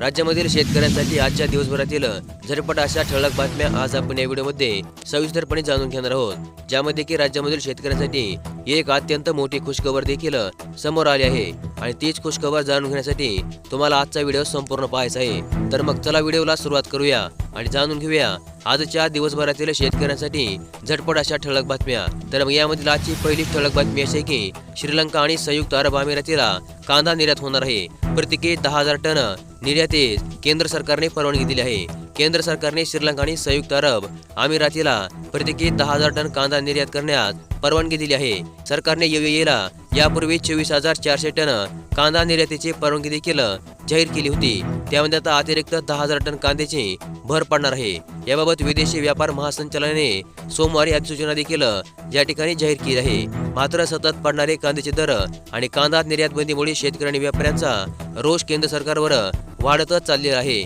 राज्यामधील शेतकऱ्यांसाठी आजच्या दिवसभरातील झटपट अशा ठळक बातम्या आज आपण या व्हिडिओमध्ये सविस्तरपणे जाणून घेणार आहोत. ज्यामध्ये की राज्यामधील शेतकऱ्यांसाठी एक अत्यंत मोठी खुशखबर देखील समोर आली आहे. आणि तीच खुशखबर जाणून घेण्यासाठी तुम्हाला आजचा व्हिडिओ संपूर्ण पाहायचा आहे. तर मग चला व्हिडिओला सुरुवात करूया. आणि जाणून घेऊया आजच्या दिवसभरातील शेतकऱ्यांसाठी झटपट अशा ठळक बातम्या. तर मग यामधील आजची पहिली ठळक बातमी अशी आहे की श्रीलंका आणि संयुक्त अरब अमिरातीला कांदा निर्यात होणार आहे. प्रत्येकी दहा हजार टन निर्यातीस केंद्र सरकारने परवानगी दिली आहे. केंद्र सरकारने श्रीलंका आणि संयुक्त अरब अमिरातीला प्रत्येकी दहा हजार टन कांदा निर्यात करण्यास परवानगी दिली आहे. सरकारने युएईला यापूर्वी चोवीस हजार चारशे टन कांदा निर्यातीची परवानगी देखील जाहीर केली होती. त्यामध्ये आता अतिरिक्त दहा हजार टन कांद्याची भर पडणार आहे. याबाबत विदेशी व्यापार महासंचालनाने सोमवारी अधिसूचना देखील या ठिकाणी जाहीर केली आहे. मात्र सतत पडणारे कांद्याचे दर आणि कांदा निर्यात बंदीमुळे शेतकरी आणि व्यापाऱ्यांचा रोष केंद्र सरकारवर वाढतच चाललेला आहे.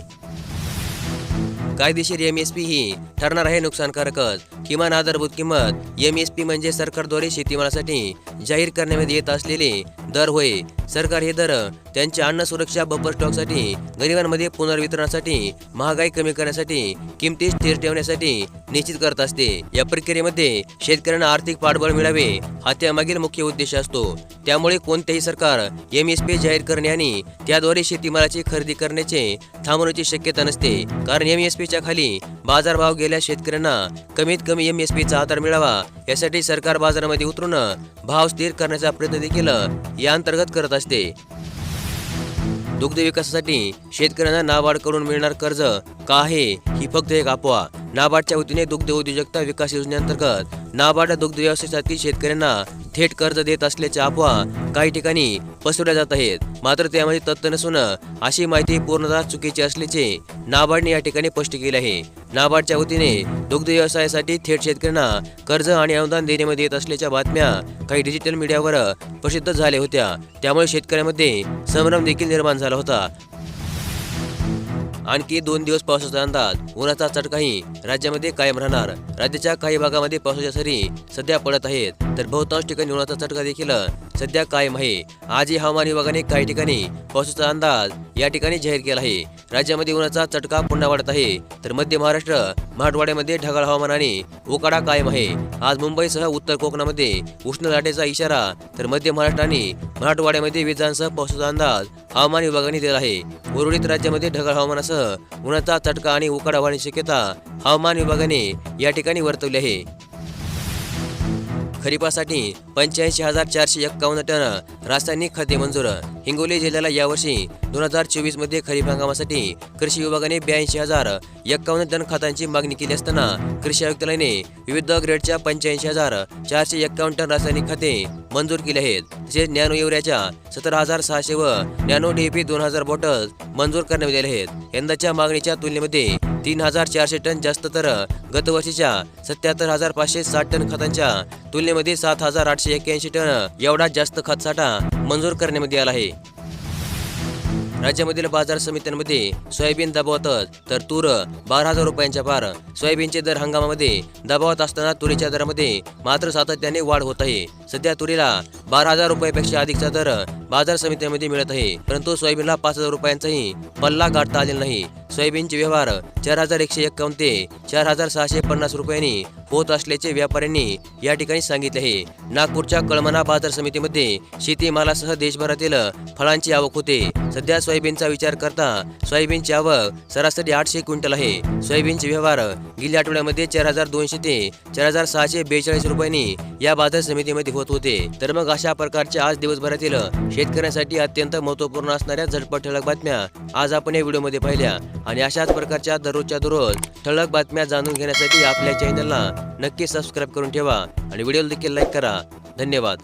कायदेशीर एम एस पी ही ठरणार आहे नुकसानकारकच किमान आधारभूत किंमत एम एस पी म्हणजे सरकारद्वारे शेतीमालासाठी जाहीर करण्यामध्ये येत असलेले दर होय. सरकार हे दर त्यांच्या अन्न सुरक्षा बफर स्टॉकसाठी गरिबांमध्ये पुनर्वितरणासाठी महागाई कमी करण्यासाठी किमती स्थिर ठेवण्यासाठी निश्चित करत असते. या प्रक्रियेमध्ये शेतकऱ्यांना आर्थिक पाठबळ मिळावे हा त्यामागील मुख्य उद्देश असतो. त्यामुळे कोणतेही सरकार एम एस पी जाहीर करणे आणि त्याद्वारे शेतीमालाची खरेदी करण्याचे थांबवण्याची शक्यता नसते. कारण एम एस पीच्या खाली बाजारभाव गेल्या शेतकऱ्यांना कमीत कमी एम एस पीचा आधार मिळावा. यासाठी सरकार बाजारामध्ये उतरून भाव स्थिर करण्याचा प्रयत्न देखील या अंतर्गत करत असते. दुग्ध विकासासाठी शेतकऱ्यांना नाबार्ड करून मिळणार कर्ज का आहे ही फक्त एक अफवा. नाबार्डच्या वतीने दुग्ध उद्योजकता विकास योजनेअंतर्गत नाबार्ड दुग्ध व्यवसायासाठी शेतकऱ्यांना थेट कर्ज देत असल्याच्या अफवा काही ठिकाणी पसरवल्या जात आहेत. मात्र त्यामध्ये तथ्य नसून अशी माहिती पूर्णतः चुकीची असल्याचे नाबार्डने या ठिकाणी स्पष्ट केले आहे. नाबार्डच्या वतीने दुग्ध व्यवसायासाठी थेट शेतकऱ्यांना कर्ज आणि अनुदान देण्यामध्ये येत असल्याच्या बातम्या काही डिजिटल मीडियावर प्रसिद्ध झाल्या होत्या. त्यामुळे शेतकऱ्यांमध्ये संभ्रम देखील निर्माण झाला होता. आणखी दोन दिवस पावसाचा अंदाज उन्हाचा चटकाही राज्यामध्ये कायम राहणार. राज्याच्या काही भागामध्ये पावसाच्या सरी सध्या पडत आहेत. तर बहुतांश ठिकाणी उन्हाचा चटका देखील सध्या कायम आहे. आजही हवामान विभागाने काही ठिकाणी पावसाचा अंदाज या ठिकाणी जाहीर केला आहे. राज्यामध्ये उन्हाचा चटका पुन्हा वाढत आहे. तर मध्य महाराष्ट्र मराठवाड्यामध्ये ढगाळ हवामान आणि उकाडा कायम आहे. आज मुंबईसह उत्तर कोकणामध्ये उष्ण लाटेचा इशारा तर मध्य महाराष्ट्र आणि मराठवाड्यामध्ये विजांसह पावसाचा अंदाज हवामान विभागाने दिला आहे. उर्वरित राज्यामध्ये ढगाळ हवामानासह उन्हाचा चटका आणि उकाडा वाढण्याची शक्यता हवामान विभागाने या ठिकाणी वर्तवली आहे. खरीपासाठी पंच्याऐंशी हजार चारशे एक्कावन्न टन रासायनिक खते मंजूर. हिंगोली जिल्ह्याला यावर्षी दोन हजार चोवीसमध्ये खरीप हंगामासाठी कृषी विभागाने ब्याऐंशी हजार एक्कावन्न टन खतांची मागणी केली असताना कृषी आयुक्तालयाने विविध ग्रेडच्या पंच्याऐंशी हजार चारशे एक्कावन्न टन रासायनिक खते मंजूर केले आहेत. तसेच नॅनो युरियाच्या सतरा हजार सहाशे व नॅनो डीपी दोन हजार बॉटल मंजूर करण्यात आले आहेत. यंदाच्या मागणीच्या तुलनेमध्ये तीन हजार चारशे टन जास्त तर गतवर्षीच्या सत्याहत्तर हजार पाचशे साठ टन खतांच्या तुलनेमध्ये सात हजार आठशे एक्क्याऐंशी टन एवढा जास्त खतसाठा मंजूर करण्यामध्ये आला आहे. राज्यामधील बाजार समित्यांमध्ये सोयाबीन दबावतच तर तूर बारा हजार रुपयांच्या पार सोयाबीनचे दर हंगामामध्ये दबावात असताना तुरीच्या दरामध्ये मात्र सातत्याने वाढ होत आहे. सध्या तुरीला बारा हजार रुपयापेक्षा अधिकचा दर बाजार समित्यांमध्ये मिळत आहे. परंतु सोयाबीनला पाच हजार रुपयांचाही पल्ला गाठता आलेला नाही. सोयाबीनचे व्यवहार चार हजार एकशे एक्कावन्न ते चार हजार सहाशे पन्नास रुपयांनी होत असल्याचे व्यापाऱ्यांनी या ठिकाणी सांगितले आहे. नागपूरच्या कळमना बाजार समितीमध्ये शेतीमालासह देशभरातील फळांची आवक होते. सध्या सोयाबीनचा विचार करता सोयाबीनची आवक सरासरी आठशे क्विंटल आहे. सोयाबीनचे व्यवहार गेल्या आठवड्यामध्ये चार हजार दोनशे ते चार हजार सहाशे बेचाळीस रुपयांनी या बाजार समितीमध्ये होत होते. तर मग अशा प्रकारच्या आज दिवसभरातील शेतकऱ्यांसाठी अत्यंत महत्त्वपूर्ण असणाऱ्या झटपट ठळक बातम्या आज आपण या व्हिडिओमध्ये पाहिल्या. आणि अशाच प्रकारच्या दररोजच्या दररोज ठळक बातम्या जाणून घेण्यासाठी आपल्या चॅनलला नक्की सबस्क्राईब करून ठेवा. आणि व्हिडिओला देखील लाईक करा. धन्यवाद.